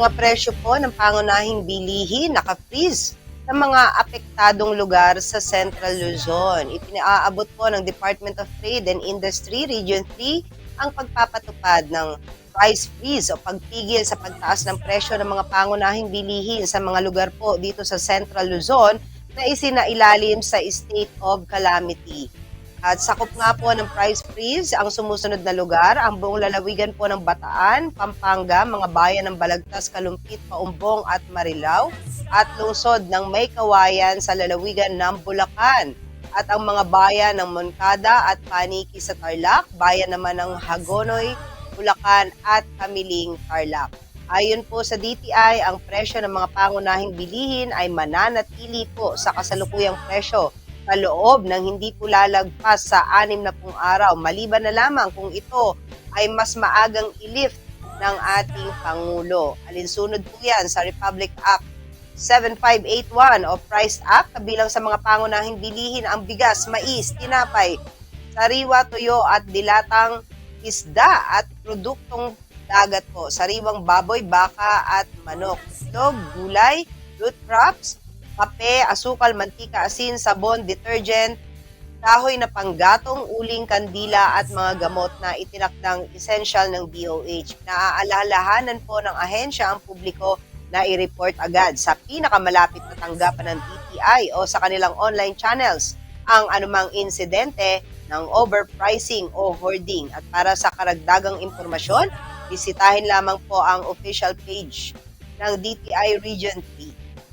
Mga presyo po ng pangunahing bilihin naka-freeze sa mga apektadong lugar sa Central Luzon. Ipinaabot po ng Department of Trade and Industry Region 3 ang pagpapatupad ng price freeze o pagpigil sa pagtaas ng presyo ng mga pangunahing bilihin sa mga lugar po dito sa Central Luzon na isinailalim sa state of calamity. At sakop nga po ng price freeze ang sumusunod na lugar, ang buong lalawigan po ng Bataan, Pampanga, mga bayan ng Balagtas, Kalumpit, Paumbong at Marilao, at lungsod ng May Kawayan sa lalawigan ng Bulacan. At ang mga bayan ng Moncada at Paniki sa Tarlac, bayan naman ng Hagonoy, Bulacan at Kamiling, Tarlac. Ayon po sa DTI, ang presyo ng mga pangunahing bilihin ay mananatili po sa kasalukuyang presyo sa loob ng hindi po lalagpas sa anim na pong araw, maliban na lamang kung ito ay mas maagang ilift ng ating Pangulo. Alinsunod po yan sa Republic Act 7581 o Price Act, kabilang sa mga pangunahing bilihin ang bigas, mais, tinapay, sariwa, tuyo at dilatang isda at produktong dagat po, sariwang baboy, baka at manok, itlog, gulay, root crops, kape, asukal, mantika, asin, sabon, detergent, kahoy na panggatong, uling, kandila at mga gamot na itinakdang essential ng DOH. Naaalalahanan po ng ahensya ang publiko na i-report agad sa pinakamalapit na tanggapan ng DTI o sa kanilang online channels ang anumang insidente ng overpricing o hoarding. At para sa karagdagang impormasyon, bisitahin lamang po ang official page ng DTI Region 3.